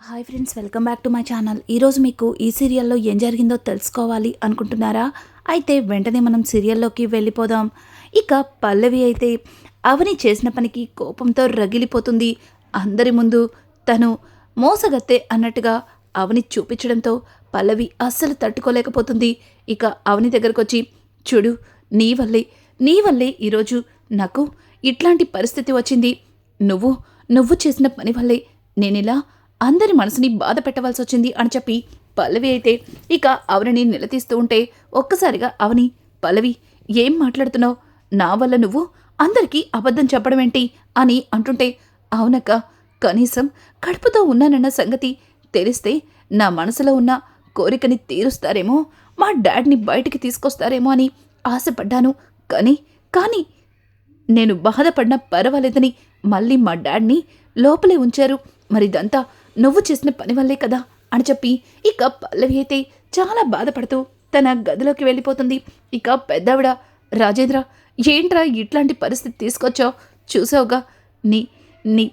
Hi friends welcome back to my channel ఈరోజు మీకు ఈ సీరియల్లో ఏం జరిగిందో తెలుసుకోవాలి అనుకుంటున్నారా? అయితే వెంటనే మనం సీరియల్లోకి వెళ్ళిపోదాం. ఇక పల్లవి అయితే అవని చేసిన పనికి కోపంతో రగిలిపోతుంది. అందరి ముందు తను మోసగత్తే అన్నట్టుగా అవని చూపించడంతో పల్లవి అస్సలు తట్టుకోలేకపోతుంది. ఇక అవని దగ్గరకు వచ్చి చూడు నీ వల్లే నీ వల్లే ఈరోజు నాకు ఇట్లాంటి పరిస్థితి వచ్చింది. నువ్వు నువ్వు చేసిన పని వల్లే నేనిలా అందరి మనసుని బాధ పెట్టవలసి వచ్చింది అని చెప్పి పల్లవి అయితే ఇక అవనిని నిలదీస్తూ ఉంటే ఒక్కసారిగా అవని పల్లవి ఏం మాట్లాడుతున్నావు? నా వల్ల నువ్వు అందరికీ అబద్ధం చెప్పడం ఏంటి? అని అంటుంటే అవునక్క కనీసం కడుపుతో ఉన్నానన్న సంగతి తెలిస్తే నా మనసులో ఉన్న కోరికని తీరుస్తారేమో మా డాడ్ని బయటికి తీసుకొస్తారేమో అని ఆశపడ్డాను. కానీ కానీ నేను బాధపడినా పర్వాలేదని మళ్ళీ మా డాడ్ని లోపలే ఉంచారు. మరి ఇదంతా నువ్వు చేసిన పని వల్లే కదా అని చెప్పి ఇక పల్లవి అయితే చాలా బాధపడుతూ తన గదిలోకి వెళ్ళిపోతుంది. ఇక పెద్దవిడ రాజేంద్ర ఏంట్రా ఇట్లాంటి పరిస్థితి తీసుకొచ్చావు చూసావుగా? నీ నీ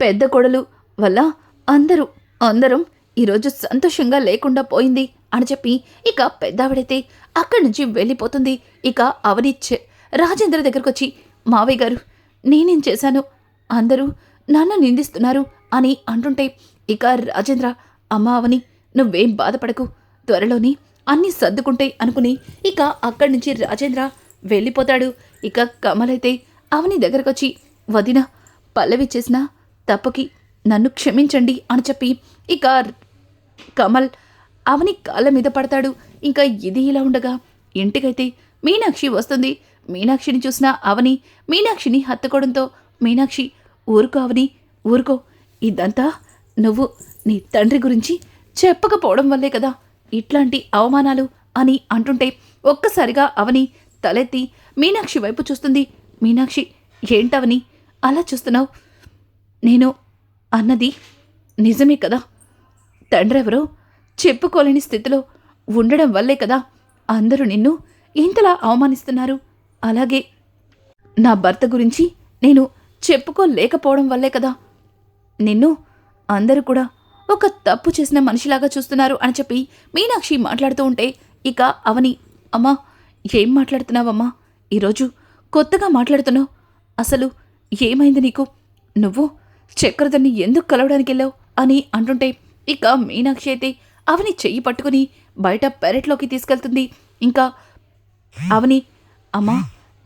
పెద్ద కొడలు వల్ల అందరూ అందరం ఈరోజు సంతోషంగా లేకుండా పోయింది అని చెప్పి ఇక పెద్దావిడైతే అక్కడి నుంచి వెళ్ళిపోతుంది. ఇక అవనిచ్చే రాజేంద్ర దగ్గరకు వచ్చి మావయ్య గారు నేనేం చేశాను? అందరూ నన్ను నిందిస్తున్నారు అని అంటుంటే ఇక రాజేంద్ర అమ్మ అవని నువ్వేం బాధపడకు త్వరలోని అన్నీ సర్దుకుంటాయి అనుకుని ఇక అక్కడి నుంచి రాజేంద్ర వెళ్ళిపోతాడు. ఇక కమలైతే అవని దగ్గరకొచ్చి వదిన పల్లవి చేసిన తప్పుకి నన్ను క్షమించండి అని చెప్పి ఇక కమల్ అవని కాళ్ళ మీద పడతాడు. ఇంకా ఇది ఇలా ఉండగా ఇంటికైతే మీనాక్షి వస్తుంది. మీనాక్షిని చూసిన అవని మీనాక్షిని హత్తుకోవడంతో మీనాక్షి ఊరుకో అవని. ఊరుకో. ఇదంతా నువ్వు నీ తండ్రి గురించి చెప్పకపోవడం వల్లే కదా. ఇట్లాంటి అవమానాలు అని అంటుంటే ఒక్కసారిగా అవని తలెత్తి మీనాక్షి వైపు చూస్తుంది. మీనాక్షి ఏంటవని? అలా చూస్తున్నావు? నేను అన్నది నిజమే కదా. తండ్రెవరో చెప్పుకోలేని స్థితిలో ఉండడం వల్లే కదా అందరూ నిన్ను ఇంతలా అవమానిస్తున్నారు. అలాగే నా భర్త గురించి నేను చెప్పుకోలేకపోవడం వల్లే కదా. నిన్ను అందరూ కూడా ఒక తప్పు చేసిన మనిషిలాగా చూస్తున్నారు అని చెప్పి మీనాక్షి మాట్లాడుతూ ఉంటే ఇక అవని అమ్మా ఏం మాట్లాడుతున్నావమ్మా? ఈరోజు కొత్తగా మాట్లాడుతున్నావు. అసలు ఏమైంది నీకు? నువ్వు చక్రధర్ని ఎందుకు కలవడానికి వెళ్ళావు అని అంటుంటే ఇక మీనాక్షి అయితే అవని చెయ్యి పట్టుకుని బయట పెరట్లోకి తీసుకెళ్తుంది. ఇంకా అవని అమ్మా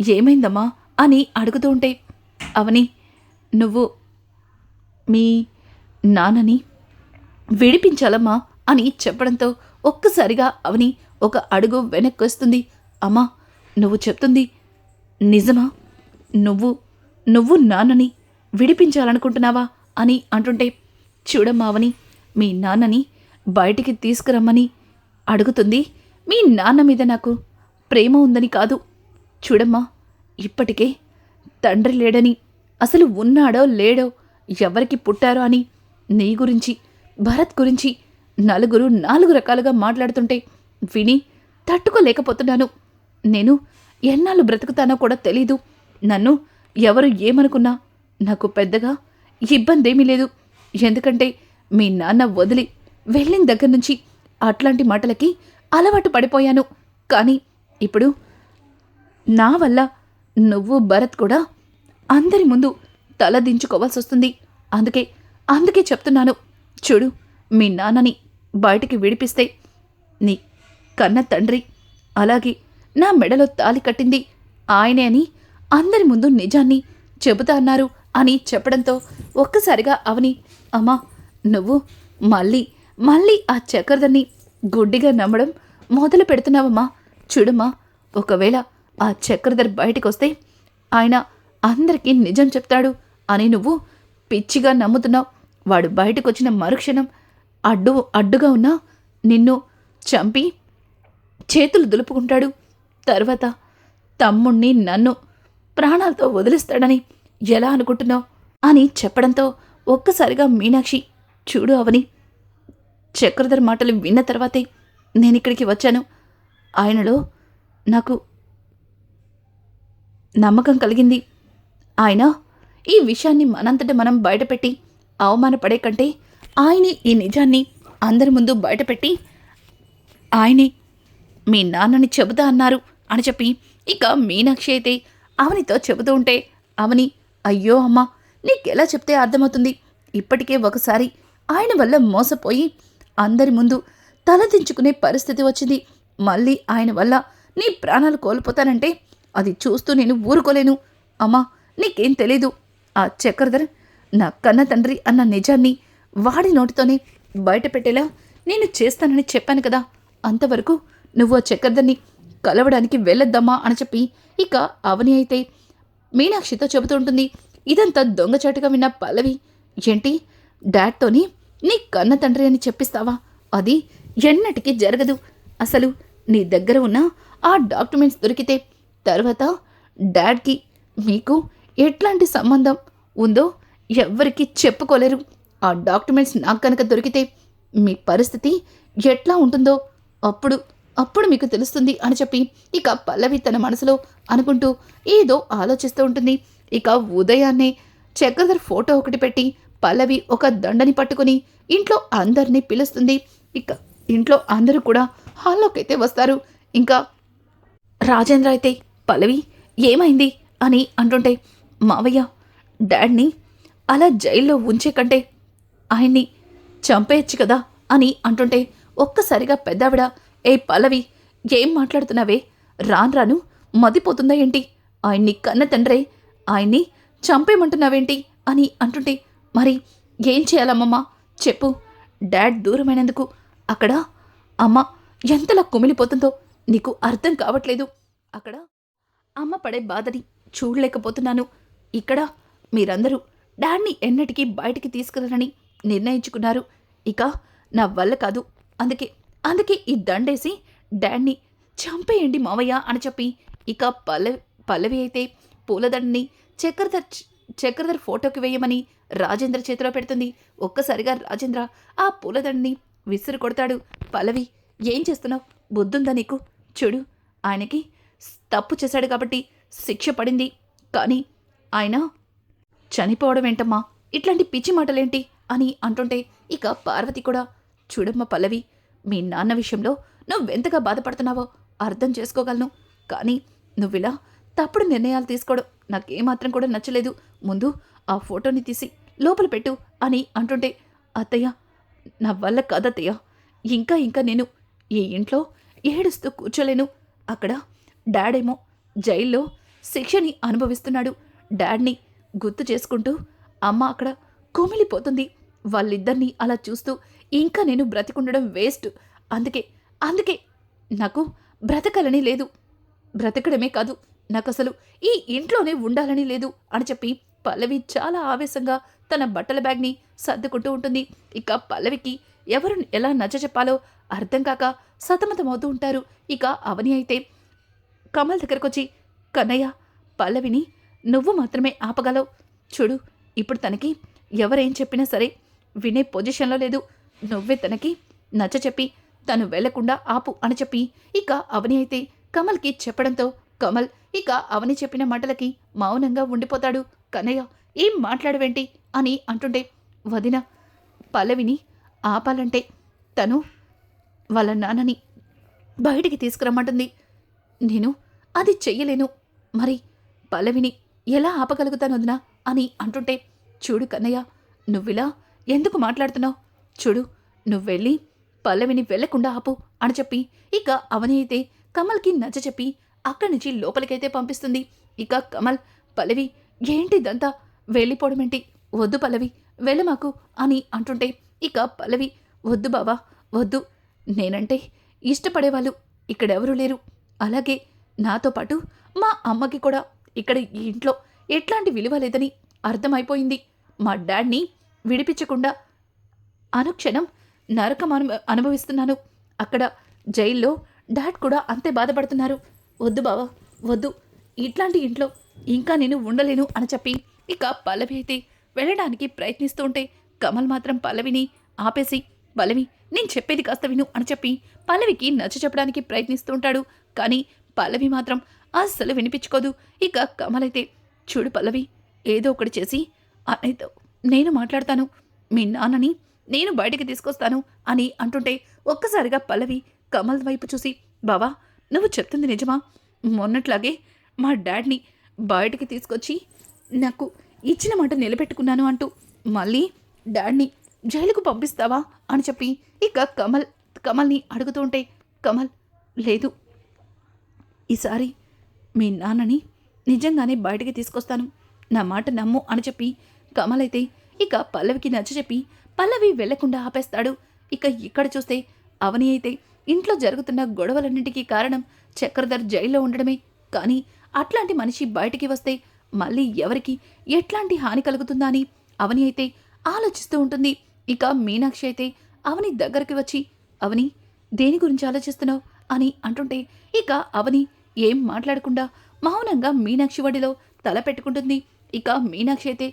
ఏమైందమ్మా అని అడుగుతూ ఉంటే అవని నువ్వు మీ నాన్నని విడిపించాలమ్మా అని చెప్పడంతో ఒక్కసారిగా అవని ఒక అడుగు వెనక్కి వస్తుంది అమ్మా నువ్వు చెప్తుంది నిజమా? నువ్వు నువ్వు నాన్నని విడిపించాలనుకుంటున్నావా అని అంటుంటే చూడమ్మా అవని మీ నాన్నని బయటికి తీసుకురమ్మని అడుగుతుంది. మీ నాన్న మీద నాకు ప్రేమ ఉందని కాదు. చూడమ్మా ఇప్పటికే తండ్రి లేడని అసలు ఉన్నాడో లేడో ఎవరికి పుట్టారో అని నీ గురించి భరత్ గురించి నలుగురు నాలుగు రకాలుగా మాట్లాడుతుంటే విని తట్టుకోలేకపోతున్నాను. నేను ఎన్నాళ్ళు బ్రతుకుతానో కూడా తెలీదు. నన్ను ఎవరు ఏమనుకున్నా నాకు పెద్దగా ఇబ్బంది ఏమీ లేదు. ఎందుకంటే మీ నాన్న వదిలి వెళ్ళిన దగ్గర నుంచి అట్లాంటి మాటలకి అలవాటు పడిపోయాను. కానీ ఇప్పుడు నా వల్ల నువ్వు భరత్ కూడా అందరి ముందు తల దించుకోవాల్సి వస్తుంది. అందుకే అందుకే చెప్తున్నాను. చూడు మీ నాన్నని బయటికి విడిపిస్తే నీ కన్న తండ్రి అలాగే నా మెడలో తాలి కట్టింది ఆయనే అని అందరి ముందు నిజాన్ని చెబుతా అన్నారు అని చెప్పడంతో ఒక్కసారిగా అవని అమ్మా నువ్వు మళ్ళీ మళ్ళీ ఆ చక్రధర్ని గుడ్డిగా నమ్మడం మొదలు పెడుతున్నావమ్మా చూడమ్మా ఒకవేళ ఆ చక్రధర్ బయటకొస్తే వస్తే ఆయన అందరికీ నిజం చెప్తాడు అని నువ్వు పిచ్చిగా నమ్ముతున్నావు. వాడు బయటకు వచ్చిన మరుక్షణం అడ్డు అడ్డుగా ఉన్నా నిన్ను చంపి చేతులు దులుపుకుంటాడు. తర్వాత తమ్ముణ్ణి నన్ను ప్రాణాలతో వదిలిస్తాడని ఎలా అనుకుంటున్నావు అని చెప్పడంతో ఒక్కసారిగా మీనాక్షి చూడు అవని చక్రధర్ మాటలు విన్న తర్వాతే నేను ఇక్కడికి వచ్చాను. ఆయనలో నాకు నమ్మకం కలిగింది. ఆయన ఈ విషయాన్ని మనంతట మనం బయటపెట్టి అవమానపడే కంటే ఆయనే ఈ నిజాన్ని అందరి ముందు బయటపెట్టి ఆయనే మీ నాన్నని చెబుతా అన్నారు అని చెప్పి ఇక మీనాక్షి అయితే అవనితో చెబుతూ ఉంటే అవని అయ్యో అమ్మా నీకెలా చెప్తే అర్థమవుతుంది? ఇప్పటికే ఒకసారి ఆయన వల్ల మోసపోయి అందరి ముందు తలదించుకునే పరిస్థితి వచ్చింది. మళ్ళీ ఆయన వల్ల నీ ప్రాణాలు కోల్పోతానంటే అది చూస్తూ నేను ఊరుకోలేను. అమ్మా నీకేం తెలీదు. ఆ చక్రధర్ నా కన్న తండ్రి అన్న నిజాన్ని వాడి నోటితోనే బయట పెట్టేలా నేను చేస్తానని చెప్పాను కదా. అంతవరకు నువ్వు ఆ చక్రధర్ని కలవడానికి వెళ్ళొద్దమ్మా అని చెప్పి ఇక అవని అయితే మీనాక్షితో చెబుతూ ఉంటుంది. ఇదంతా దొంగచాటుగా విన్న పల్లవి. ఏంటి? డాడ్తోని నీ కన్న తండ్రి అని చెప్పిస్తావా? అది ఎన్నటికీ జరగదు. అసలు నీ దగ్గర ఉన్న ఆ డాక్యుమెంట్స్ దొరికితే తర్వాత డాడ్కి మీకు ఎట్లాంటి సంబంధం ఉందో ఎవ్వరికీ చెప్పుకోలేరు. ఆ డాక్యుమెంట్స్ నాకు కనుక దొరికితే మీ పరిస్థితి ఎట్లా ఉంటుందో అప్పుడు అప్పుడు మీకు తెలుస్తుంది అని చెప్పి ఇక పల్లవి తన మనసులో అనుకుంటూ ఏదో ఆలోచిస్తూ ఉంటుంది. ఇక ఉదయాన్నే చక్రధర్ ఫోటో ఒకటి పెట్టి పల్లవి ఒక దండని పట్టుకుని ఇంట్లో అందరినీ పిలుస్తుంది. ఇక ఇంట్లో అందరూ కూడా హాల్లోకి అయితే వస్తారు. ఇంకా రాజేంద్ర అయితే పల్లవి ఏమైంది? అని అంటుంటే మావయ్య డాడ్ని అలా జైల్లో ఉంచే కంటే ఆయన్ని చంపేయచ్చు కదా అని అంటుంటే ఒక్కసారిగా పెద్దావిడ ఏ పల్లవి ఏం మాట్లాడుతున్నావే? రాను రాను మదిపోతుందా ఏంటి? ఆయన్ని కన్న తండ్రే ఆయన్ని చంపేయమంటున్నావేంటి? అని అంటుంటే మరి ఏం చేయాలమ్మమ్మ? చెప్పు. డాడ్ దూరమైనందుకు అక్కడ అమ్మ ఎంతలా కుమిలిపోతుందో నీకు అర్థం కావట్లేదు. అక్కడ అమ్మ పడే బాధని చూడలేకపోతున్నాను. ఇక్కడ మీరందరూ డాడ్ని ఎన్నటికీ బయటికి తీసుకురారని నిర్ణయించుకున్నారు. ఇక నా వల్ల కాదు. అందుకే అందుకే ఈ దండేసి డాడ్ని చంపేయండి మావయ్య అని చెప్పి ఇక పల్లవి పల్లవి అయితే పూలదండని చక్రధర్ చక్రధర్ ఫోటోకి వేయమని రాజేంద్ర చేతిలో పెడుతుంది. ఒక్కసారిగా రాజేంద్ర ఆ పూలదండని విసురు కొడతాడు పల్లవి ఏం చేస్తున్నావు? బుద్ధుందా నీకు? చూడు ఆయనకి తప్పు చేశాడు కాబట్టి శిక్ష పడింది. కానీ ఆయన చనిపోవడం ఏంటమ్మా? ఇట్లాంటి పిచ్చి మాటలేంటి? అని అంటుంటే ఇక పార్వతి కూడా చూడమ్మ పల్లవి మీ నాన్న విషయంలో నువ్వెంతగా బాధపడుతున్నావో అర్థం చేసుకోగలను. కానీ నువ్విలా తప్పుడు నిర్ణయాలు తీసుకోవడం నాకేమాత్రం కూడా నచ్చలేదు. ముందు ఆ ఫోటోని తీసి లోపల పెట్టు అని అంటుంటే అత్తయ్య నా వల్ల కాదత్తయ్య. ఇంకా ఇంకా నేను ఈ ఇంట్లో ఏడుస్తూ కూర్చోలేను. అక్కడ డాడేమో జైల్లో శిక్షని అనుభవిస్తున్నాడు. డాడ్ని గుర్తు చేసుకుంటూ అమ్మ అక్కడ కుమిలిపోతుంది. వాళ్ళిద్దరినీ అలా చూస్తూ ఇంకా నేను బ్రతికుండడం వేస్ట్. అందుకే అందుకే నాకు బ్రతకాలని లేదు. బ్రతకడమే కాదు నాకు అసలు ఈ ఇంట్లోనే ఉండాలని లేదు అని చెప్పి పల్లవి చాలా ఆవేశంగా తన బట్టల బ్యాగ్ని సర్దుకుంటూ ఉంటుంది. ఇక పల్లవికి ఎవరు ఎలా నచ్చ చెప్పాలో అర్థం కాక సతమతమవుతూ ఉంటారు. ఇక అవని అయితే కమల్ దగ్గరకొచ్చి కన్నయ్య పల్లవిని నువ్వు మాత్రమే ఆపగలవు. చూడు ఇప్పుడు తనకి ఎవరేం చెప్పినా సరే వినే పొజిషన్లో లేదు. నువ్వే తనకి నచ్చ చెప్పి తను వెళ్ళకుండా ఆపు అని చెప్పి ఇక అవని అయితే కమల్కి చెప్పడంతో కమల్ ఇక అవని చెప్పిన మాటలకి మౌనంగా ఉండిపోతాడు. కన్నయ్య ఏం మాట్లాడవేంటి? అని అంటుండే వదిన పల్లవిని ఆపాలంటే తను వాళ్ళ నాన్నని బయటికి తీసుకురమ్మంటుంది. నేను అది చెయ్యలేను. మరి పల్లవిని ఎలా ఆపగలుగుతాను వదినా? అని అంటుంటే చూడు కన్నయ్య నువ్విలా ఎందుకు మాట్లాడుతున్నావు? చూడు నువ్వెళ్ళి పల్లవిని వెళ్ళకుండా ఆపు అని చెప్పి ఇక అవని అయితే కమల్కి నచ్చ చెప్పి అక్కడి నుంచి లోపలికైతే పంపిస్తుంది. ఇక కమల్ పల్లవి ఏంటిదంతా? వెళ్ళిపోవడమేంటి వద్దు పల్లవి వెళ్ళమాకు అని అంటుంటే ఇక పల్లవి వద్దు బావా వద్దు. నేనంటే ఇష్టపడేవాళ్ళు ఇక్కడెవరూ లేరు. అలాగే నాతో పాటు మా అమ్మకి కూడా ఇక్కడ ఈ ఇంట్లో ఎట్లాంటి విలువ లేదని అర్థమైపోయింది. మా డాడ్ని విడిపించకుండా అనుక్షణం నరకం అను అనుభవిస్తున్నాను. అక్కడ జైల్లో డాడ్ కూడా అంతే బాధపడుతున్నారు. వద్దు బావా వద్దు. ఇట్లాంటి ఇంట్లో ఇంకా నేను ఉండలేను అని చెప్పి ఇక పల్లవి అయితే వెళ్ళడానికి ప్రయత్నిస్తూ ఉంటే కమల్ మాత్రం పల్లవిని ఆపేసి పల్లవి నేను చెప్పేది కాస్త విను అని చెప్పి పల్లవికి నచ్చ చెప్పడానికి ప్రయత్నిస్తూ ఉంటాడు. కానీ పల్లవి మాత్రం అస్సలు వినిపించుకోదు. ఇక కమలైతే చూడు పల్లవి ఏదో ఒకటి చేసి అన్నయ్యతో నేను మాట్లాడతాను. మీ నాన్నని నేను బయటికి తీసుకొస్తాను అని అంటుంటే ఒక్కసారిగా పల్లవి కమల్ వైపు చూసి బావా నువ్వు చెప్తుంది నిజమా? మొన్నట్లాగే మా డాడ్ని బయటికి తీసుకొచ్చి నాకు ఇచ్చిన మాట నిలబెట్టుకున్నాను అంటూ మళ్ళీ డాడ్ని జైలుకు పంపిస్తావా? అని చెప్పి ఇక కమల్ కమల్ని అడుగుతుంటే కమల్ లేదు. ఈసారి మీ నాన్నని నిజంగానే బయటికి తీసుకొస్తాను. నా మాట నమ్ము అని చెప్పి కమల్ అయితే ఇక పల్లవికి నచ్చ చెప్పి పల్లవి వెళ్ళకుండా ఆపేస్తాడు. ఇక ఇక్కడ చూస్తే అవని అయితే ఇంట్లో జరుగుతున్న గొడవలన్నింటికీ కారణం చక్రధర్ జైల్లో ఉండడమే. కానీ అట్లాంటి మనిషి బయటికి వస్తే మళ్ళీ ఎవరికి ఎట్లాంటి హాని కలుగుతుందా అని అవని అయితే ఆలోచిస్తూ ఉంటుంది. ఇక మీనాక్షి అయితే అవని దగ్గరికి వచ్చి అవని దేని గురించి ఆలోచిస్తున్నావు అని అంటుంటే ఇక అవని ఏం మాట్లాడకుండా మౌనంగా మీనాక్షి వడిలో తల పెట్టుకుంటుంది. ఇక మీనాక్షి అయితే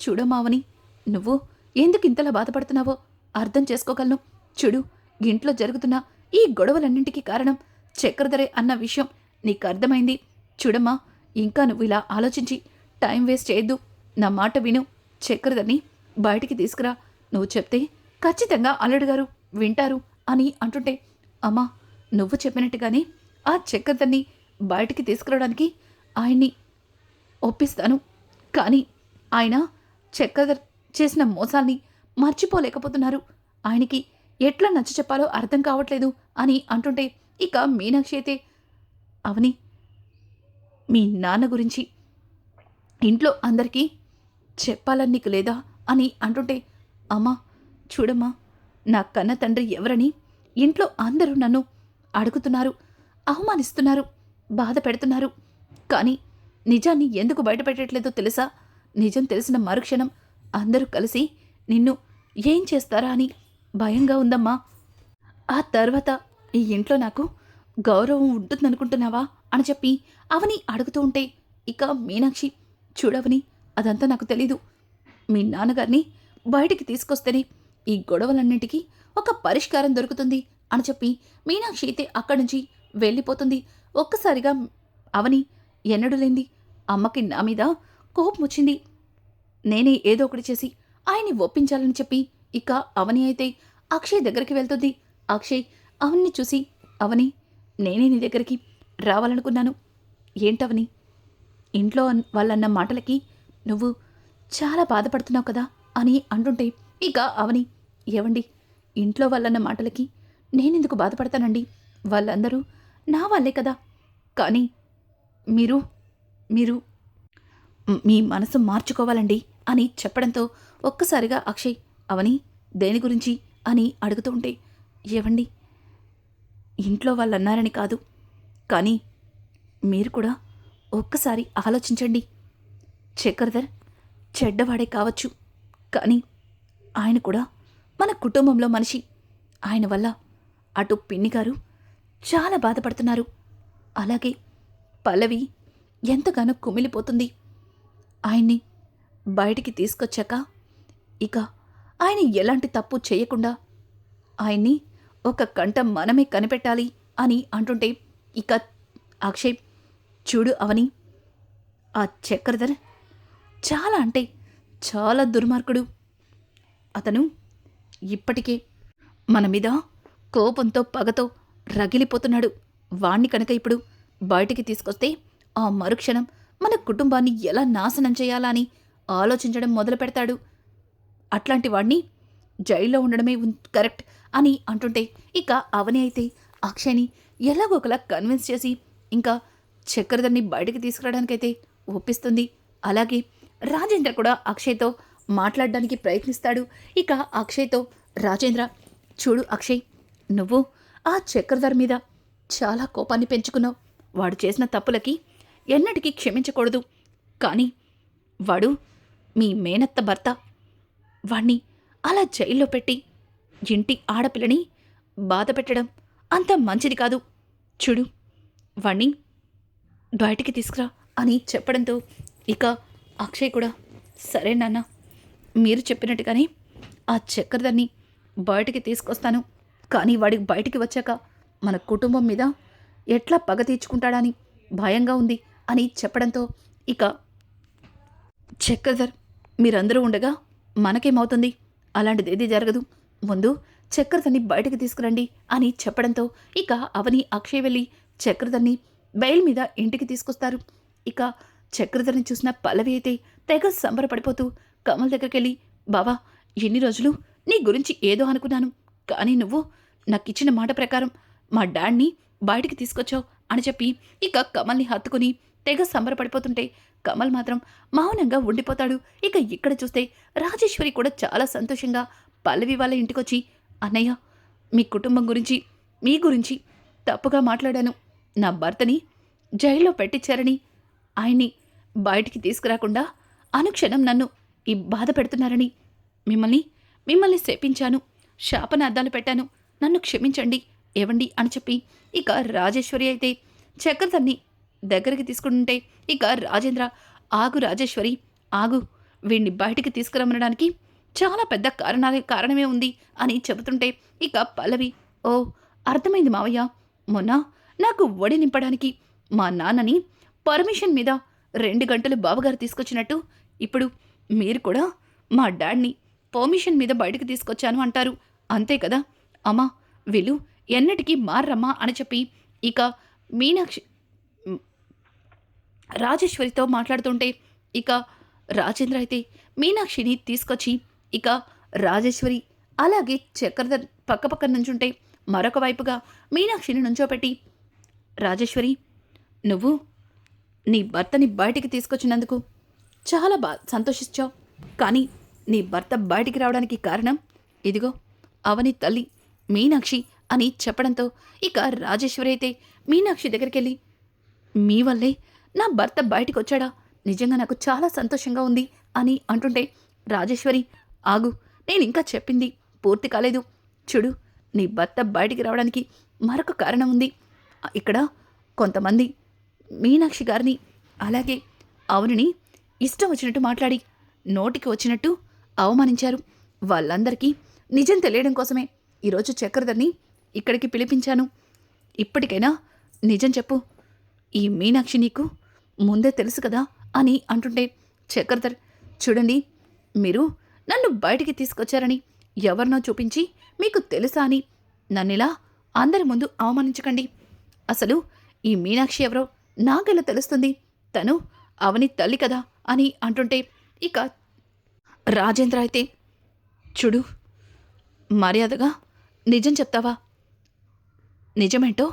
చూడమ్మా అవని నువ్వు ఎందుకు ఇంతలా బాధపడుతున్నావో అర్థం చేసుకోగలను. చూడు ఇంట్లో జరుగుతున్న ఈ గొడవలన్నింటికీ కారణం చక్రధరే అన్న విషయం నీకు అర్థమైంది. చూడమ్మా ఇంకా నువ్వు ఇలా ఆలోచించి టైం వేస్ట్ చేయొద్దు. నా మాట విను. చక్రధర్ని బయటికి తీసుకురా. నువ్వు చెప్తే ఖచ్చితంగా అల్లుడు గారు వింటారు అని అంటుంటే అమ్మా నువ్వు చెప్పినట్టుగానే ఆ చక్రధర్ని బయటికి తీసుకురావడానికి ఆయన్ని ఒప్పిస్తాను. కానీ ఆయన చెక్కదర్ చేసిన మోసాల్ని మర్చిపోలేకపోతున్నారు. ఆయనకి ఎట్లా నచ్చ చెప్పాలో అర్థం కావట్లేదు అని అంటుంటే ఇక మీనాక్షి అయితే అవని మీ నాన్న గురించి ఇంట్లో అందరికీ చెప్పాలని నీకు లేదా అని అంటుంటే అమ్మా చూడమ్మా నా కన్న తండ్రి ఎవరని ఇంట్లో అందరూ నన్ను అడుగుతున్నారు అవమానిస్తున్నారు. బాధ పెడుతున్నారు. కానీ నిజాన్ని ఎందుకు బయటపెట్టట్లేదో తెలుసా? నిజం తెలిసిన మరుక్షణం అందరూ కలిసి నిన్ను ఏం చేస్తారా అని భయంగా ఉందమ్మా. ఆ తర్వాత ఈ ఇంట్లో నాకు గౌరవం ఉంటుందనుకుంటున్నావా? అని చెప్పి అవని అడుగుతూ ఉంటే ఇక మీనాక్షి చూడవని అదంతా నాకు తెలీదు. మీ నాన్నగారిని బయటికి తీసుకొస్తేనే ఈ గొడవలన్నింటికీ ఒక పరిష్కారం దొరుకుతుంది అని చెప్పి మీనాక్షి అయితే అక్కడి నుంచి వెళ్ళిపోతుంది. ఒక్కసారిగా అవని ఎన్నడులేంది అమ్మకి నా మీద కోపం వచ్చింది. నేనే ఏదో ఒకటి చేసి ఆయన్ని ఒప్పించాలని చెప్పి ఇక అవని అయితే అక్షయ్ దగ్గరికి వెళ్తుంది. అక్షయ్ అవన్ని చూసి అవని నేనే నీ దగ్గరికి రావాలనుకున్నాను. ఏంటవని ఇంట్లో వాళ్ళన్న మాటలకి నువ్వు చాలా బాధపడుతున్నావు కదా అని అంటుంటే ఇక అవని ఏవండి ఇంట్లో వాళ్ళన్న మాటలకి నేనెందుకు బాధపడతానండి? వాళ్ళందరూ నా వాళ్ళే కదా. కానీ మీరు మీరు మీ మనసు మార్చుకోవాలండి అని చెప్పడంతో ఒక్కసారిగా అక్షయ్ అవని దేని గురించి అని అడుగుతూ ఉంటే ఏవండి? ఇంట్లో వాళ్ళు అన్నారని కాదు. కానీ మీరు కూడా ఒక్కసారి ఆలోచించండి. చక్రధర్ చెడ్డవాడే కావచ్చు. కానీ ఆయన కూడా మన కుటుంబంలో మనిషి. ఆయన వల్ల అటు పిన్ని గారు చాలా బాధపడుతున్నారు. అలాగే పల్లవి ఎంతగానో కుమిలిపోతుంది. ఆయన్ని బయటికి తీసుకొచ్చాక ఇక ఆయన ఎలాంటి తప్పు చేయకుండా ఆయన్ని ఒక కంట మనమే కనిపెట్టాలి అని అంటుంటే ఇక అక్షయ్ చూడు అవని ఆ చక్రధర్ చాలా అంటే చాలా దుర్మార్గుడు. అతను ఇప్పటికే మన మీద కోపంతో పగతో రగిలిపోతున్నాడు. వాణ్ణి కనుక ఇప్పుడు బయటికి తీసుకొస్తే ఆ మరుక్షణం మన కుటుంబాన్ని ఎలా నాశనం చేయాలా అని ఆలోచించడం మొదలు పెడతాడు. అట్లాంటి వాణ్ణి జైల్లో ఉండడమే కరెక్ట్ అని అంటుంటే ఇక అవని అయితే అక్షయ్ని ఎలాగోకలా కన్విన్స్ చేసి ఇంకా చక్రధర్ని బయటికి తీసుకురావడానికైతే ఒప్పిస్తుంది. అలాగే రాజేంద్ర కూడా అక్షయ్తో మాట్లాడడానికి ప్రయత్నిస్తాడు. ఇక అక్షయ్తో రాజేంద్ర చూడు అక్షయ్ నువ్వు ఆ చక్రధర్ మీద చాలా కోపాన్ని పెంచుకున్నావు. వాడు చేసిన తప్పులకి ఎన్నటికీ క్షమించకూడదు. కానీ వాడు మీ మేనత్త భర్త. వాణ్ణి అలా జైల్లో పెట్టి ఇంటి ఆడపిల్లని బాధ పెట్టడం అంత మంచిది కాదు. చూడు వాణ్ణి బయటికి తీసుకురా అని చెప్పడంతో ఇక అక్షయ్ కూడా సరే నాన్న మీరు చెప్పినట్టుగానే ఆ చక్రధర్ని బయటికి తీసుకొస్తాను. కానీ వాడికి బయటికి వచ్చాక మన కుటుంబం మీద ఎట్లా పగ తీర్చుకుంటాడని భయంగా ఉంది అని చెప్పడంతో ఇక చక్రధర్ మీరందరూ ఉండగా మనకేమవుతుంది? అలాంటిది ఏది జరగదు. ముందు చక్రధర్ని బయటకు తీసుకురండి అని చెప్పడంతో ఇక అవని అక్షయ్ వెళ్ళి చక్రధర్ని బెయిల్ మీద ఇంటికి తీసుకొస్తారు. ఇక చక్రధర్ని చూసిన పల్లవి అయితే తెగ సంబరపడిపోతూ కమల్ దగ్గరికి వెళ్ళి బావా ఎన్ని రోజులు? నీ గురించి ఏదో అనుకున్నాను. కానీ నువ్వు నాకు ఇచ్చిన మాట ప్రకారం మా డాడ్ని బయటికి తీసుకొచ్చావు అని చెప్పి ఇక కమల్ని హత్తుకుని తెగ సంబరపడిపోతుంటే కమల్ మాత్రం మౌనంగా ఉండిపోతాడు. ఇక ఇక్కడ చూస్తే రాజేశ్వరి కూడా చాలా సంతోషంగా పల్లవి వాళ్ళ ఇంటికొచ్చి అన్నయ్య మీ కుటుంబం గురించి మీ గురించి తప్పుగా మాట్లాడాను. నా భర్తని జైల్లో పెట్టించారని ఆయన్ని బయటికి తీసుకురాకుండా అనుక్షణం నన్ను ఈ బాధ పెడుతున్నారని మిమ్మల్ని మిమ్మల్ని శపించాను. శాపనార్థాలు పెట్టాను. నన్ను క్షమించండి. ఏవండి అని చెప్పి ఇక రాజేశ్వరి అయితే చక్రధర్ని దగ్గరికి తీసుకుంటుంటే ఇక రాజేంద్ర ఆగు రాజేశ్వరి ఆగు. వీణ్ణి బయటికి తీసుకురమ్మనడానికి చాలా పెద్ద కారణాలే కారణమే ఉంది అని చెబుతుంటే ఇక పల్లవి ఓ అర్థమైంది మావయ్య. మొన్న నాకు వడి నింపడానికి మా నాన్నని పర్మిషన్ మీద రెండు గంటలు బావగారు తీసుకొచ్చినట్టు ఇప్పుడు మీరు కూడా మా డాడ్ని పర్మిషన్ మీద బయటకు తీసుకొచ్చాను అంటారు. అంతే కదా? అమ్మా వీళ్ళు ఎన్నటికీ మారమ్మా అని చెప్పి ఇక మీనాక్షి రాజేశ్వరితో మాట్లాడుతుంటే ఇక రాజేంద్ర అయితే మీనాక్షిని తీసుకొచ్చి ఇక రాజేశ్వరి అలాగే చక్రధర్ పక్కపక్కన నుంచుంటే మరొక వైపుగా మీనాక్షిని నుంచోపెట్టి రాజేశ్వరి నువ్వు నీ భర్తని బయటికి తీసుకొచ్చినందుకు చాలా బా సంతోషించావు. కానీ నీ భర్త బయటికి రావడానికి కారణం ఇదిగో అవని తల్లి మీనాక్షి అని చెప్పడంతో ఇక రాజేశ్వరి అయితే మీనాక్షి దగ్గరికి వెళ్ళి మీ వల్లే నా భర్త బయటికి వచ్చాడా నిజంగా నాకు చాలా సంతోషంగా ఉంది అని అంటుంటే రాజేశ్వరి ఆగు నేను ఇంకా చెప్పింది పూర్తి కాలేదు. చూడు నీ భర్త బయటికి రావడానికి మరొక కారణం ఉంది. ఇక్కడ కొంతమంది మీనాక్షి గారిని అలాగే అవునని ఇష్టం వచ్చినట్టు మాట్లాడి నోటికి వచ్చినట్టు అవమానించారు. వాళ్ళందరికీ నిజం తెలియడం కోసమే ఈరోజు చక్రధర్ని ఇక్కడికి పిలిపించాను. ఇప్పటికైనా నిజం చెప్పు. ఈ మీనాక్షి నీకు ముందే తెలుసు కదా అని అంటుంటే చక్రధర్ చూడండి మీరు నన్ను బయటికి తీసుకొచ్చారని ఎవరినో చూపించి మీకు తెలుసా అని నన్నిలా అందరి ముందు అవమానించకండి. అసలు ఈ మీనాక్షి ఎవరో నాకెలా తెలుస్తుంది? తను అవని తల్లి కదా అని అంటుంటే ఇక రాజేంద్ర అయితే చూడు మర్యాదగా నిజం చెప్తావా? నిజమేంటో?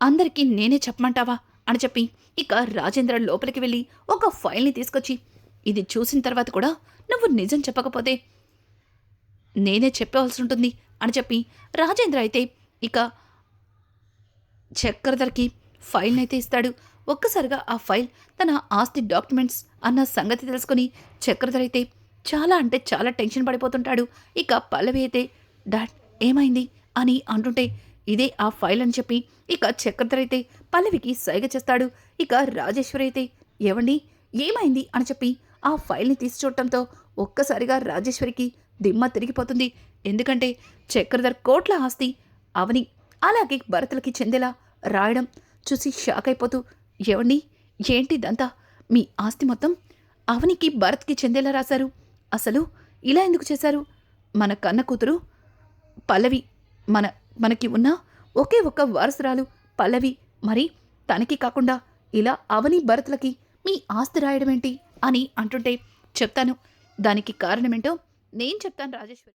అందరికీ నేనే చెప్పమంటావా? అని చెప్పి ఇక రాజేంద్ర లోపలికి వెళ్ళి ఒక ఫైల్ని తీసుకొచ్చి ఇది చూసిన తర్వాత కూడా నువ్వు నిజం చెప్పకపోతే నేనే చెప్పవలసి ఉంటుంది అని చెప్పి రాజేంద్ర అయితే ఇక చక్రధర్కి ఫైల్ని అయితే ఇస్తాడు. ఒక్కసారిగా ఆ ఫైల్ తన ఆస్తి డాక్యుమెంట్స్ అన్న సంగతి తెలుసుకుని చక్రధర్ అయితే చాలా అంటే చాలా టెన్షన్ పడిపోతుంటాడు. ఇక పల్లవి అయితే డాడ్ ఏమైంది? అని అంటుంటే ఇదే ఆ ఫైల్ అని చెప్పి ఇక చక్రధర్ అయితే పల్లవికి సైగ చేస్తాడు. ఇక రాజేశ్వరి అయితే ఏవండి ఏమైంది? అని చెప్పి ఆ ఫైల్ని తీసి చూడటంతో ఒక్కసారిగా రాజేశ్వరికి దిమ్మ తిరిగిపోతుంది. ఎందుకంటే చక్రధర్ కోట్ల ఆస్తి అవని అలాగే భరతులకి చెందేలా రాయడం చూసి షాక్ అయిపోతూ ఏవండి ఏంటిదంతా? మీ ఆస్తి మొత్తం అవనికి భరత్కి చెందేలా రాశారు? అసలు ఇలా ఎందుకు చేశారు? మన కన్న కూతురు పల్లవి మన మనకి ఉన్న ఒకే ఒక్క వారసురాలు పల్లవి. మరి తనకి కాకుండా ఇలా అవని భరతులకి మీ ఆస్తి రాయడం ఏంటి అని అంటుంటే చెప్తాను. దానికి కారణమేంటో నేను చెప్తాను రాజేశ్వరి.